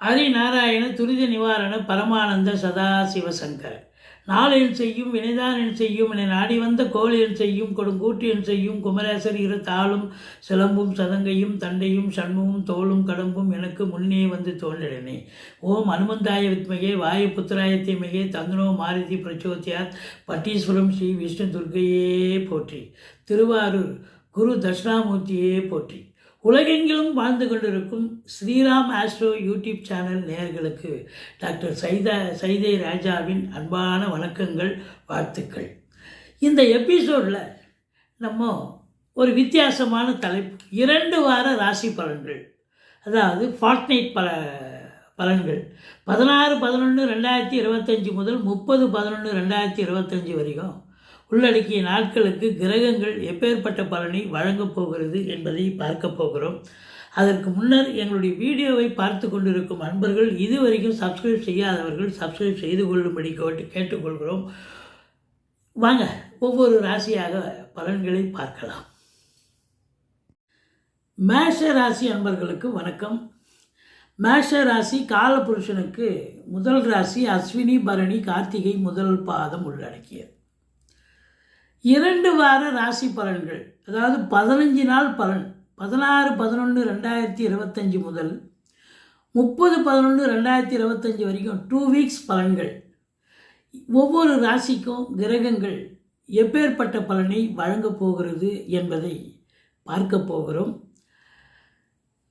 ஹரிநாராயண துரித நிவாரண பரமானந்த சதாசிவசங்கர நாளில் செய்யும் வினைதான் செய்யும் என நாடி வந்த கோழியில் செய்யும் கொடும் என் செய்யும் குமரேசர் இரு தாளும் சிலம்பும் சதங்கையும் தண்டையும் சண்முகம் தோளும் கடம்பும் எனக்கு முன்னே வந்து தோன்றினே. ஓம் அனுமந்தாய வித்மகே வாயு புத்திராய தீமகே தந்தனோ மாருதி பிரச்சோத்தியாத் பட்டீஸ்வரம் ஸ்ரீ விஷ்ணு துர்க்கையே போற்றி. திருவாரூர் குரு தட்சிணாமூர்த்தியே போற்றி. உலகெங்கிலும் வாழ்ந்து கொண்டிருக்கும் ஸ்ரீராம் ஆஸ்ட்ரோ யூடியூப் சேனல் நேயர்களுக்கு டாக்டர் சைதா சைதை ராஜாவின் அன்பான வணக்கங்கள் வாழ்த்துக்கள். இந்த எபிசோடில் நம்ம ஒரு வித்தியாசமான தலைப்பு இரண்டு வார ராசி பலன்கள். அதாவது ஃபார்ட்நைட் பல பலன்கள். பதினாறு பதினொன்று ரெண்டாயிரத்தி இருபத்தஞ்சி முதல் முப்பது பதினொன்று ரெண்டாயிரத்தி இருபத்தஞ்சி வரைக்கும் உள்ளடக்கிய நாட்களுக்கு கிரகங்கள் எப்பேற்பட்ட பலனை வழங்கப் போகிறது என்பதை பார்க்க போகிறோம். அதற்கு முன்னர் எங்களுடைய வீடியோவை பார்த்து கொண்டிருக்கும் அன்பர்கள் இதுவரைக்கும் சப்ஸ்கிரைப் செய்யாதவர்கள் சப்ஸ்கிரைப் செய்து கொள்ளும்படி கேட்டு கேட்டுக்கொள்கிறோம். வாங்க ஒவ்வொரு ராசியாக பலன்களை பார்க்கலாம். மேஷ ராசி அன்பர்களுக்கு வணக்கம். மேஷ ராசி காலபுருஷனுக்கு முதல் ராசி அஸ்வினி பரணி கார்த்திகை முதல் பாதம் உள்ளடக்கியது. இரண்டு வார ராசி பலன்கள். அதாவது பதினஞ்சு நாள் பலன். பதினாறு பதினொன்று ரெண்டாயிரத்தி இருபத்தஞ்சி முதல் முப்பது பதினொன்று ரெண்டாயிரத்தி இருபத்தஞ்சி வரைக்கும் டூ வீக்ஸ் பலன்கள். ஒவ்வொரு ராசிக்கும் கிரகங்கள் எப்பேற்பட்ட பலனை வழங்கப் போகிறது என்பதை பார்க்க போகிறோம்.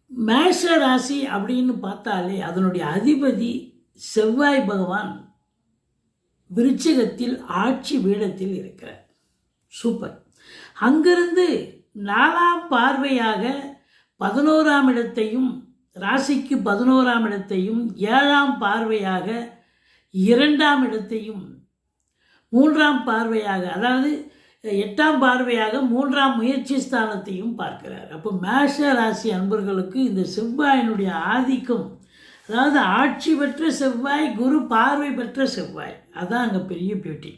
மேஷ ராசி அப்படின்னு பார்த்தாலே அதனுடைய அதிபதி செவ்வாய் பகவான் விருச்சிகத்தில் ஆட்சி பீடத்தில் இருக்கிறார். சூப்பர். அங்கிருந்து நாலாம் பார்வையாக பதினோராம் இடத்தையும் ராசிக்கு பதினோராம் இடத்தையும் ஏழாம் பார்வையாக இரண்டாம் இடத்தையும் மூன்றாம் பார்வையாக அதாவது எட்டாம் பார்வையாக மூன்றாம் முயற்சி ஸ்தானத்தையும் பார்க்கிறார். அப்போ மேஷ ராசி அன்பர்களுக்கு இந்த செவ்வாயினுடைய ஆதிக்கம் அதாவது ஆட்சி பெற்ற செவ்வாய் குரு பார்வை பெற்ற செவ்வாய் அதான் அங்கே பெரிய பியூட்டி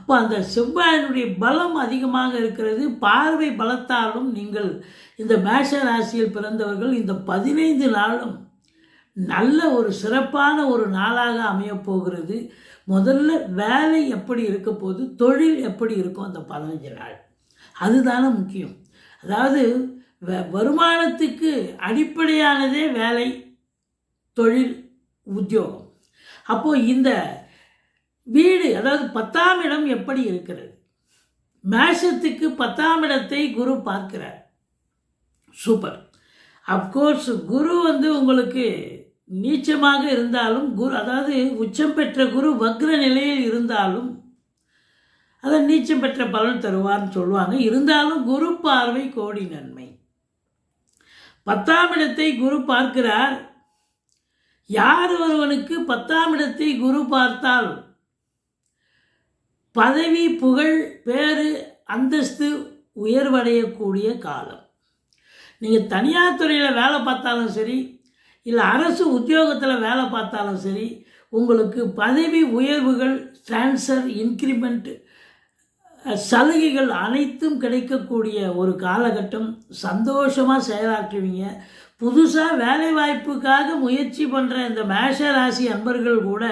அப்போ அந்த செவ்வாயினுடைய பலம் அதிகமாக இருக்கிறது. பார்வை பலத்தாலும் நீங்கள் இந்த மேஷ ராசியில் பிறந்தவர்கள் இந்த பதினைந்து நாளும் நல்ல ஒரு சிறப்பான ஒரு நாளாக அமையப்போகிறது முதல்ல வேலை எப்படி இருக்க போகுது தொழில் எப்படி இருக்கும் அந்த பதினஞ்சு நாள். அதுதானே முக்கியம். அதாவது வ- வருமானத்துக்கு அடிப்படையானதே வேலை தொழில் உத்தியோகம். அப்போது இந்த வீடு அதாவது பத்தாம் இடம் எப்படி இருக்கிறது? மேஷத்துக்கு பத்தாம் இடத்தை குரு பார்க்கிறார். சூப்பர். அப்கோர்ஸ் குரு வந்து உங்களுக்கு நீச்சமாக இருந்தாலும் குரு அதாவது உச்சம் பெற்ற குரு வக்ர நிலையில் இருந்தாலும் அதை நீச்சம் பெற்ற பலன் தருவார்னு சொல்லுவாங்க. இருந்தாலும் குரு பார்வை கோடி நன்மை. பத்தாம் இடத்தை குரு பார்க்கிறார். யார் ஒருவனுக்கு பத்தாம் இடத்தை குரு பார்த்தால் பதவி புகழ் பேரு அந்தஸ்து உயர்வடையக்கூடிய காலம். நீங்கள் தனியார் துறையில் வேலை பார்த்தாலும் சரி இல்லை அரசு உத்தியோகத்தில் வேலை பார்த்தாலும் சரி உங்களுக்கு பதவி உயர்வுகள் ட்ரான்ஸ்ஃபர் இன்க்ரிமெண்ட் சலுகைகள் அனைத்தும் கிடைக்கக்கூடிய ஒரு காலகட்டம். சந்தோஷமாக செயலாற்றுவீங்க. புதுசாக வேலை வாய்ப்புக்காக முயற்சி பண்ணுற இந்த மேஷ ராசி அன்பர்கள் கூட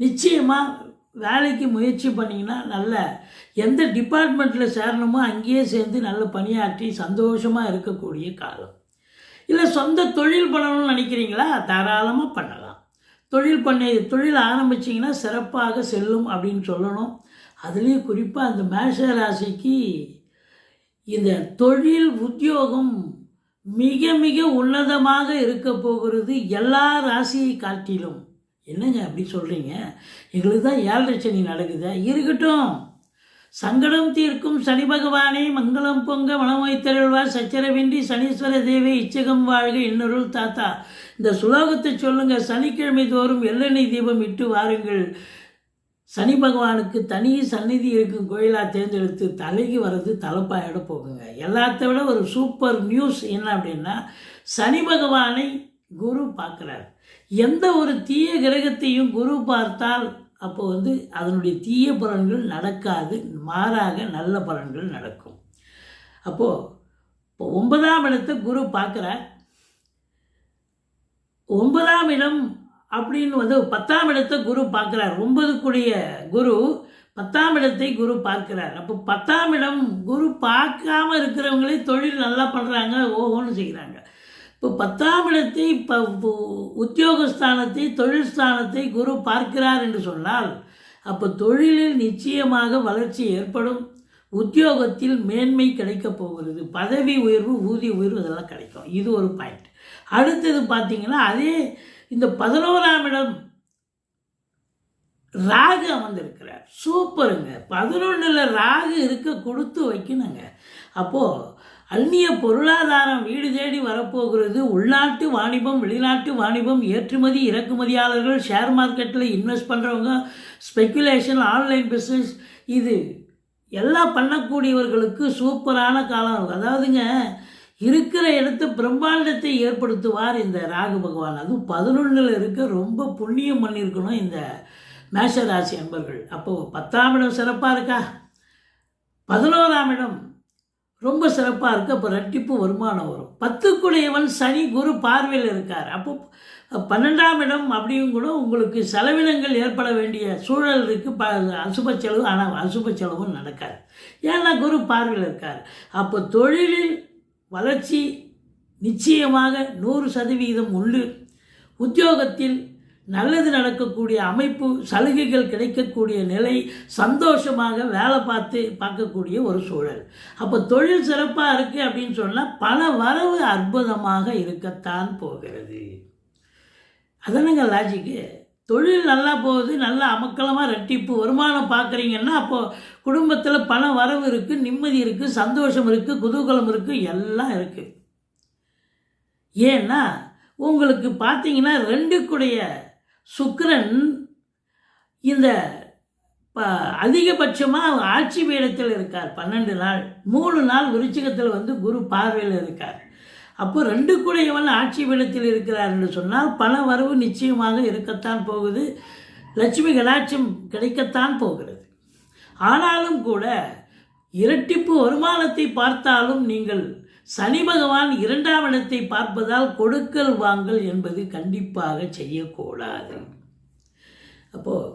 நிச்சயமாக வேலைக்கு முயற்சி பண்ணிங்கன்னா நல்ல. எந்த டிபார்ட்மெண்ட்டில் சேரணுமோ அங்கேயே சேர்ந்து நல்ல பணியாற்றி சந்தோஷமாக இருக்கக்கூடிய காலம். இல்லை சொந்த தொழில் பண்ணணும்னு நினைக்கிறீங்களா? தாராளமாக பண்ணலாம். தொழில் பண்ணி தொழில் ஆரம்பிச்சிங்கன்னா சிறப்பாக செல்லும் அப்படின்னு சொல்லணும். அதுலேயும் குறிப்பாக அந்த மேஷ ராசிக்கு இந்த தொழில் உத்தியோகம் மிக மிக உன்னதமாக இருக்க போகிறது எல்லா ராசியை காட்டிலும். என்னங்க அப்படி சொல்கிறீங்க எங்களுக்கு தான் ஏழரை சனி நடக்குது. இருக்கட்டும். சங்கடம் தீர்க்கும் சனி பகவானே மங்களம் பொங்க மனமொய்த்தருள்வார் சச்சரவின்றி சனீஸ்வர தேவி இச்சகம் வாழ்க இன்னொருள் தாத்தா. இந்த சுலோகத்தை சொல்லுங்க. சனிக்கிழமை தோறும் எள்ளெண்ணெய் தீபம் இட்டு வாருங்கள். சனி பகவானுக்கு தனி சந்நிதி இருக்கும் கோயிலாக தேர்ந்தெடுத்து தலைக்கு வர்றது தலைப்பாயோட போகுங்க. எல்லாத்த விட ஒரு சூப்பர் நியூஸ் என்ன அப்படின்னா சனி பகவானை குரு பார்க்குறார். எந்த ஒரு தீய கிரகத்தையும் குரு பார்த்தால் அப்போ வந்து அதனுடைய தீய பலன்கள் நடக்காது மாறாக நல்ல பலன்கள் நடக்கும். அப்போது இப்போ ஒன்பதாம் இடத்தை குரு பார்க்குறார். ஒன்பதாம் இடம் அப்படின்னு வந்து பத்தாம் இடத்தை குரு பார்க்குறார். ஒன்பதுக்குரிய குரு பத்தாம் இடத்தை குரு பார்க்கிறார். அப்போ பத்தாம் இடம் குரு பார்க்காம இருக்கிறவங்களே தொழில் நல்லா பண்ணுறாங்க ஓஹோன்னு செய்கிறாங்க இப்போ பத்தாம் இடத்தை இப்போ உத்தியோகஸ்தானத்தை தொழில் ஸ்தானத்தை குரு பார்க்கிறார் என்று சொன்னால் அப்போ தொழிலில் நிச்சயமாக வளர்ச்சி ஏற்படும். உத்தியோகத்தில் மேன்மை கிடைக்கப் போகிறது. பதவி உயர்வு ஊதிய உயர்வு இதெல்லாம் கிடைக்கும். இது ஒரு பாயிண்ட் அடுத்தது பார்த்தீங்கன்னா அதே இந்த பதினோராம் இடம் ராகு அமர்ந்திருக்கிறார். சூப்பருங்க. பதினொன்றில் ராகு இருக்க கொடுத்து வைக்கணுங்க. அப்போது அந்நிய பொருளாதாரம் வீடு தேடி வரப்போகிறது. உள்நாட்டு வாணிபம் வெளிநாட்டு வாணிபம் ஏற்றுமதி இறக்குமதியாளர்கள் ஷேர் மார்க்கெட்டில் இன்வெஸ்ட் பண்ணுறவங்க ஸ்பெக்குலேஷன் ஆன்லைன் பிஸ்னஸ் இது எல்லாம் பண்ணக்கூடியவர்களுக்கு சூப்பரான காலம். அதாவதுங்க இருக்கிற இடத்து பிரம்மாண்டத்தை ஏற்படுத்துவார் இந்த ராகு பகவான். அதுவும் பதினொன்றில் இருக்க ரொம்ப புண்ணியம் பண்ணியிருக்கணும் இந்த மேஷராசி அன்பர்கள். அப்போது பத்தாம் இடம் சிறப்பாக இருக்கா? பதினோராம் இடம் ரொம்ப சிறப்பாக இருக்குது அப்போ ரெட்டிப்பு வருமானம் வரும். பத்துக்குடையவன் சனி குரு பார்வையில் இருக்கார். அப்போ பன்னெண்டாம் இடம் அப்படியும் கூட உங்களுக்கு செலவினங்கள் ஏற்பட வேண்டிய சூழல் இருக்குது ப அசுப செலவு ஆனால் அசுப செலவும் நடக்காது. ஏன்னா குரு பார்வையில் இருக்கார். அப்போ தொழிலில் வளர்ச்சி நிச்சயமாக நூறு சதவீதம் உண்டு. உத்தியோகத்தில் நல்லது நடக்கக்கூடிய அமைப்பு சலுகைகள் கிடைக்கக்கூடிய நிலை சந்தோஷமாக வேலை பார்த்து பார்க்கக்கூடிய ஒரு சூழல். அப்போ தொழில் சிறப்பாக இருக்குது அப்படின்னு சொன்னால் பல வரவு அற்புதமாக இருக்கத்தான் போகிறது. அதனுங்க லாஜிக்கு தொழில் நல்லா போகுது நல்லா அமக்கலமாக ரெட்டிப்பு வருமானம் பார்க்குறீங்கன்னா அப்போது குடும்பத்தில் பண வரவு இருக்குது நிம்மதி இருக்குது சந்தோஷம் இருக்குது குதூகலம் இருக்குது எல்லாம் இருக்குது ஏன்னா உங்களுக்கு பார்த்தீங்கன்னா ரெண்டுக்குடைய சுக்ரன் இந்த ப அதிகபட்சமாக ஆட்சி பீடத்தில் இருக்கார். பன்னெண்டு நாள். மூணு நாள் விருச்சிகத்தில் வந்து குரு பார்வையில் இருக்கார். அப்போ ரெண்டு கூடையவன் ஆட்சி பீடத்தில் இருக்கிறார் என்று சொன்னால் பண வரவு நிச்சயமாக இருக்கத்தான் போகுது. லட்சுமி கடாட்சியம் கிடைக்கத்தான் போகிறது. ஆனாலும் கூட இரட்டிப்பு வருமானத்தை பார்த்தாலும் நீங்கள் சனி பகவான் இரண்டாம் இடத்தை பார்ப்பதால் கொடுக்கல் வாங்கல் என்பது கண்டிப்பாக செய்யக்கூடாது. அப்போது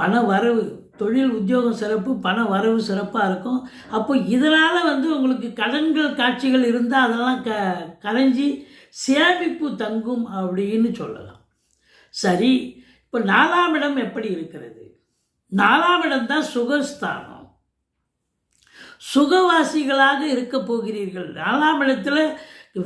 பண வரவு தொழில் உத்தியோகம் சிறப்பு பண வரவு சிறப்பாக இருக்கும். அப்போ இதனால் வந்து உங்களுக்கு கடன்கள் காட்சிகள் இருந்தால் அதெல்லாம் க கரைஞ்சி சேமிப்பு தங்கும் அப்படின்னு சொல்லலாம். சரி இப்போ நாலாம் இடம் எப்படி இருக்கிறது? நாலாம் இடம் தான் சுகஸ்தானம். சுகவாசிகளாக இருக்க போகிறீர்கள். நாலாம் இடத்துல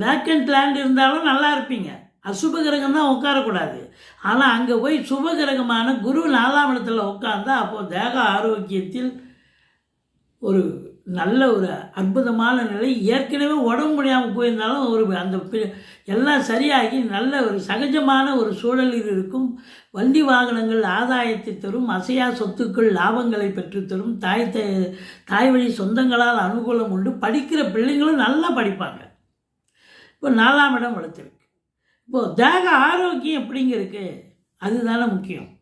வேக்கண்ட் லேண்ட் இருந்தாலும் நல்லா இருப்பீங்க. அசுப கிரகம் தான் உட்காரக்கூடாது. ஆனால் அங்கே போய் சுப கிரகமான குரு நாலாம் இடத்துல உட்காந்தா அப்போது தேக ஆரோக்கியத்தில் ஒரு நல்ல ஒரு அற்புதமான நிலை. ஏற்கனவே உடம்பு முடியாமல் போயிருந்தாலும் ஒரு அந்த பி- எல்லாம் சரியாகி நல்ல ஒரு சகஜமான ஒரு சூழலில் இருக்கும். வண்டி வாகனங்கள் ஆதாயத்தை தரும். அசையா சொத்துக்கள் லாபங்களை பெற்றுத்தரும் தாய் த தாய் வழி சொந்தங்களால் அனுகூலம் உண்டு. படிக்கிற பிள்ளைங்களும் நல்லா படிப்பாங்க. இப்போ நாலாம் இடம் வளர்த்துருக்கு. இப்போது தேக ஆரோக்கியம் எப்படிங்க இருக்குது அதுதானே முக்கியம்.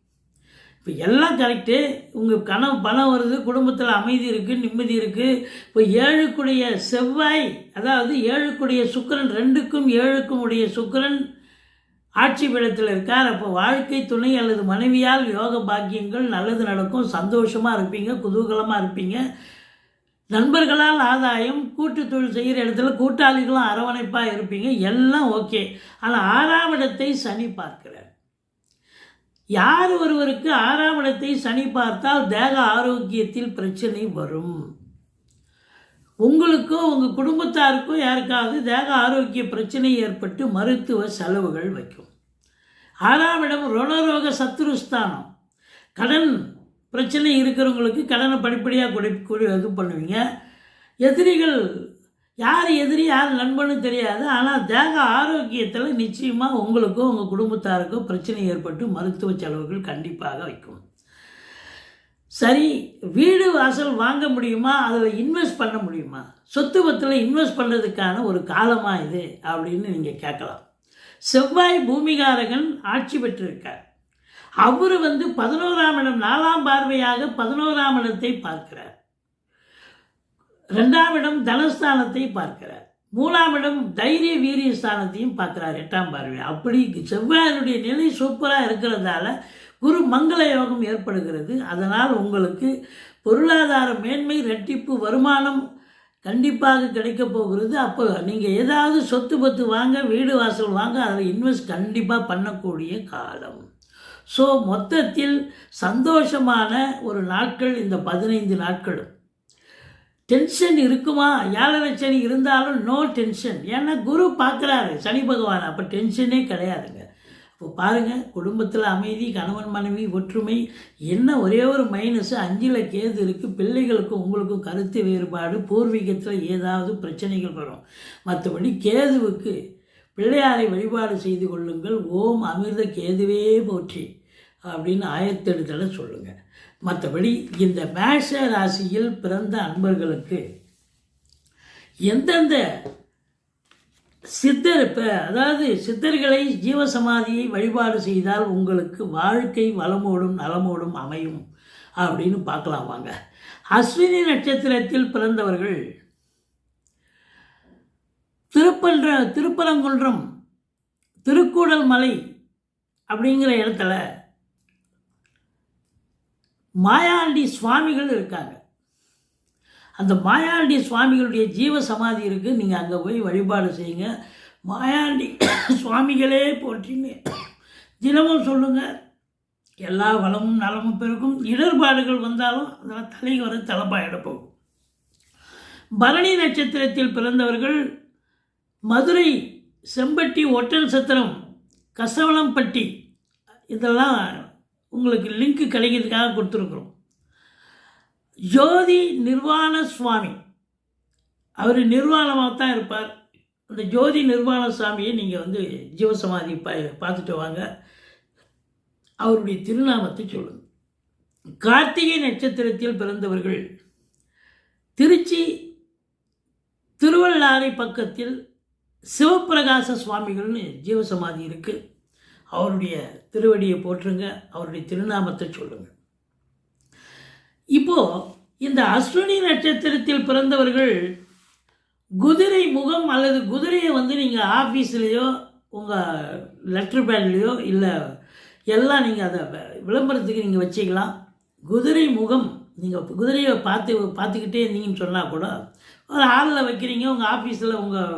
இப்போ எல்லாம் கரெக்டு உங்கள் கனவு பணம் வருது குடும்பத்தில் அமைதி இருக்குது நிம்மதி இருக்குது இப்போ ஏழுக்குடைய செவ்வாய் அதாவது ஏழுக்குடைய சுக்கிரன் ரெண்டுக்கும் ஏழுக்கும் உடைய சுக்கிரன் ஆட்சி பீடத்தில் இருக்கார். அப்போ வாழ்க்கை துணை அல்லது மனைவியால் யோக பாக்கியங்கள் நல்லது நடக்கும். சந்தோஷமாக இருப்பீங்க குதூகலமாக இருப்பீங்க. நண்பர்களால் ஆதாயம் கூட்டு தொழில் செய்கிற இடத்துல கூட்டாளிகளும் அரவணைப்பாக இருப்பீங்க. எல்லாம் ஓகே ஆனால் ஆறாம் இடத்தை சனி பார்க்கிறார். யார் ஒருவருக்கு ஆறாம் இடத்தை சனி பார்த்தால் தேக ஆரோக்கியத்தில் பிரச்சனை வரும். உங்களுக்கோ உங்கள் குடும்பத்தாருக்கோ யாருக்காவது தேக ஆரோக்கிய பிரச்சனை ஏற்பட்டு மருத்துவ செலவுகள் வைக்கும். ஆறாம் இடம் ருணரோக சத்துருஸ்தானம் கடன் பிரச்சனை இருக்கிறவங்களுக்கு கடனை படிப்படியாக கொடு இது பண்ணுவீங்க. எதிரிகள் யார் எதிரி யார் நண்பன்னு தெரியாது. ஆனால் தேக ஆரோக்கியத்தில் நிச்சயமாக உங்களுக்கும் உங்கள் குடும்பத்தாருக்கோ பிரச்சனை ஏற்பட்டு மருத்துவ செலவுகள் கண்டிப்பாக வைக்கும். சரி வீடு வாசல் வாங்க முடியுமா? அதில் இன்வெஸ்ட் பண்ண முடியுமா? சொத்து பத்தில் இன்வெஸ்ட் பண்ணுறதுக்கான ஒரு காலமாக இது அப்படின்னு நீங்கள் கேட்கலாம். செவ்வாய் பூமிகாரகன் ஆட்சி பெற்றிருக்கார். அவர் வந்து பதினோராம் இடம் நாலாம் பார்வையாக பதினோராம் இடத்தை பார்க்கிறார். ரெண்டாம் இடம் தனஸ்தானத்தை பார்க்கிறார். மூணாம் இடம் தைரிய வீரிய ஸ்தானத்தையும் பார்க்குறார் எட்டாம் பார்வை அப்படி செவ்வாயினுடைய நிலை சூப்பராக இருக்கிறதால குரு மங்கள யோகம் ஏற்படுகிறது. அதனால் உங்களுக்கு பொருளாதார மேன்மை ரெட்டிப்பு வருமானம் கண்டிப்பாக கிடைக்க போகிறது. அப்போ நீங்கள் ஏதாவது சொத்து பத்து வாங்க வீடு வாசல் வாங்க அதில் இன்வெஸ்ட் கண்டிப்பாக பண்ணக்கூடிய காலம். ஸோ மொத்தத்தில் சந்தோஷமான ஒரு நாட்கள் இந்த பதினைந்து நாட்களும். டென்ஷன் இருக்குமா? ஏழரை சனி இருந்தாலும் நோ டென்ஷன் ஏன்னா குரு பார்க்குறாரு சனி பகவான். அப்போ டென்ஷனே கிடையாதுங்க. இப்போ பாருங்கள் குடும்பத்தில் அமைதி கணவன் மனைவி ஒற்றுமை என்ன ஒரே ஒரு மைனஸ் அஞ்சில் கேது இருக்குது பிள்ளைகளுக்கும் உங்களுக்கும் கருத்து வேறுபாடு பூர்வீகத்தில் ஏதாவது பிரச்சனைகள் வரும். மற்றபடி கேதுவுக்கு பிள்ளையாரை வழிபாடு செய்து கொள்ளுங்கள். ஓம் அமிர்த கேதுவே போற்றி அப்படின்னு ஆயத்தெடுத்தலை சொல்லுங்கள் மற்றபடி இந்த மேஷ ராசியில் பிறந்த அன்பர்களுக்கு எந்தெந்த சித்தர் இப்போ அதாவது சித்தர்களை ஜீவசமாதியை வழிபாடு செய்தால் உங்களுக்கு வாழ்க்கை வளமோடும் நலமோடும் அமையும் அப்படின்னு பார்க்கலாம் வாங்க. அஸ்வினி நட்சத்திரத்தில் பிறந்தவர்கள் திருப்பன்ற திருப்பரங்குன்றம் திருக்கூடல் மலை அப்படிங்கிற இடத்துல மாயாண்டி சுவாமிகள் இருக்காங்க. அந்த மாயாண்டி சுவாமிகளுடைய ஜீவ சமாதி இருக்குது நீங்கள் அங்கே போய் வழிபாடு செய்யுங்க. மாயாண்டி சுவாமிகளே போற்றின்னு தினமும் சொல்லுங்கள் எல்லா வளமும் நலமும் பெருக்கும் இடர்பாடுகள் வந்தாலும் அதெல்லாம் தலை வர தலைப்பாயிட போகும் பரணி நட்சத்திரத்தில் பிறந்தவர்கள் மதுரை செம்பட்டி ஒட்டல் சத்திரம் கசவளம்பட்டி இதெல்லாம் உங்களுக்கு லிங்க் கிடைக்கிறதுக்காக கொடுத்துருக்குறோம். ஜோதி நிர்வாண சுவாமி. அவர் நிர்வாணமாக தான் இருப்பார். அந்த ஜோதி நிர்வாண சுவாமியை நீங்கள் வந்து ஜீவசமாதி பா பார்த்துட்டு வாங்க. அவருடைய திருநாமத்தை சொல்லுங்கள் கார்த்திகை நட்சத்திரத்தில் பிறந்தவர்கள் திருச்சி திருவள்ளாறை பக்கத்தில் சிவப்பிரகாச சுவாமிகள்னு ஜீவசமாதி இருக்குது அவருடைய திருவடியை போற்றுங்க அவருடைய திருநாமத்தை சொல்லுங்க. இப்போ இந்த அஸ்வினி நட்சத்திரத்தில் பிறந்தவர்கள் குதிரை முகம் அல்லது குதிரையை வந்து நீங்கள் ஆஃபீஸ்லேயோ உங்கள் லெட்டர் பேட்லேயோ இல்லை எல்லாம் நீங்கள் அதை விளம்பரத்துக்கு நீங்கள் வச்சுக்கலாம். குதிரை முகம் நீங்கள் குதிரையை பார்த்து பார்த்துக்கிட்டே இருந்தீங்கன்னு சொன்னால் கூட ஒரு ஹாலில் வைக்கிறீங்க உங்கள் ஆஃபீஸில் உங்கள்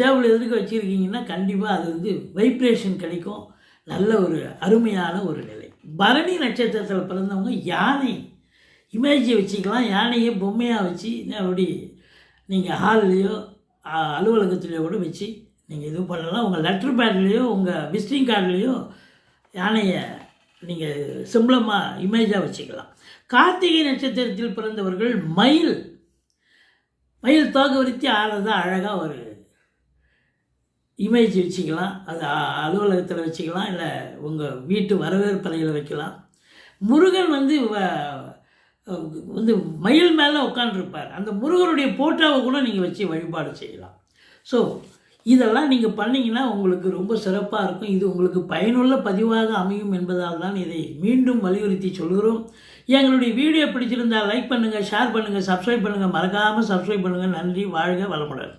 டேபிள் எதுக்கு வச்சுருக்கீங்கன்னா கண்டிப்பாக அது வந்து வைப்ரேஷன் கிடைக்கும். நல்ல ஒரு அருமையான ஒரு நிலை. பரணி நட்சத்திரத்தில் பிறந்தவங்க யானை. இமேஜை வச்சுக்கலாம். யானையை பொம்மையாக வச்சு அப்படி நீங்கள் ஹால்லேயோ அலுவலகத்துலேயோ கூட வச்சு நீங்கள் இது பண்ணலாம். உங்கள் லெட்டர் பேட்லேயோ உங்கள் விசிட்டிங் கார்டுலேயோ யானையை நீங்கள் சிம்பிளமாக இமேஜாக வச்சுக்கலாம். கார்த்திகை நட்சத்திரத்தில் பிறந்தவர்கள் மயில். மயில் தோக விரித்து ஆடுறதா அழகாக ஒரு இமேஜ் வச்சுக்கலாம் அது அலுவலகத்தில் வச்சுக்கலாம் இல்லை உங்கள் வீட்டு வரவேற்பறையில் வைக்கலாம். முருகன் வந்து வந்து மயில் மேலே உட்காந்துருப்பார் அந்த முருகனுடைய போட்டோவை கூட நீங்கள் வச்சு வழிபாடு செய்யலாம். ஸோ இதெல்லாம் நீங்கள் பண்ணிங்கன்னா உங்களுக்கு ரொம்ப சிறப்பாக இருக்கும். இது உங்களுக்கு பயனுள்ள பதிவாக அமையும் என்பதால் தான் இதை மீண்டும் வலியுறுத்தி சொல்கிறோம். எங்களுடைய வீடியோ பிடிச்சிருந்தால் லைக் பண்ணுங்கள் ஷேர் பண்ணுங்கள் சப்ஸ்கிரைப் பண்ணுங்கள் மறக்காமல் சப்ஸ்கிரைப் பண்ணுங்கள் நன்றி வாழ்க வளமுடன்.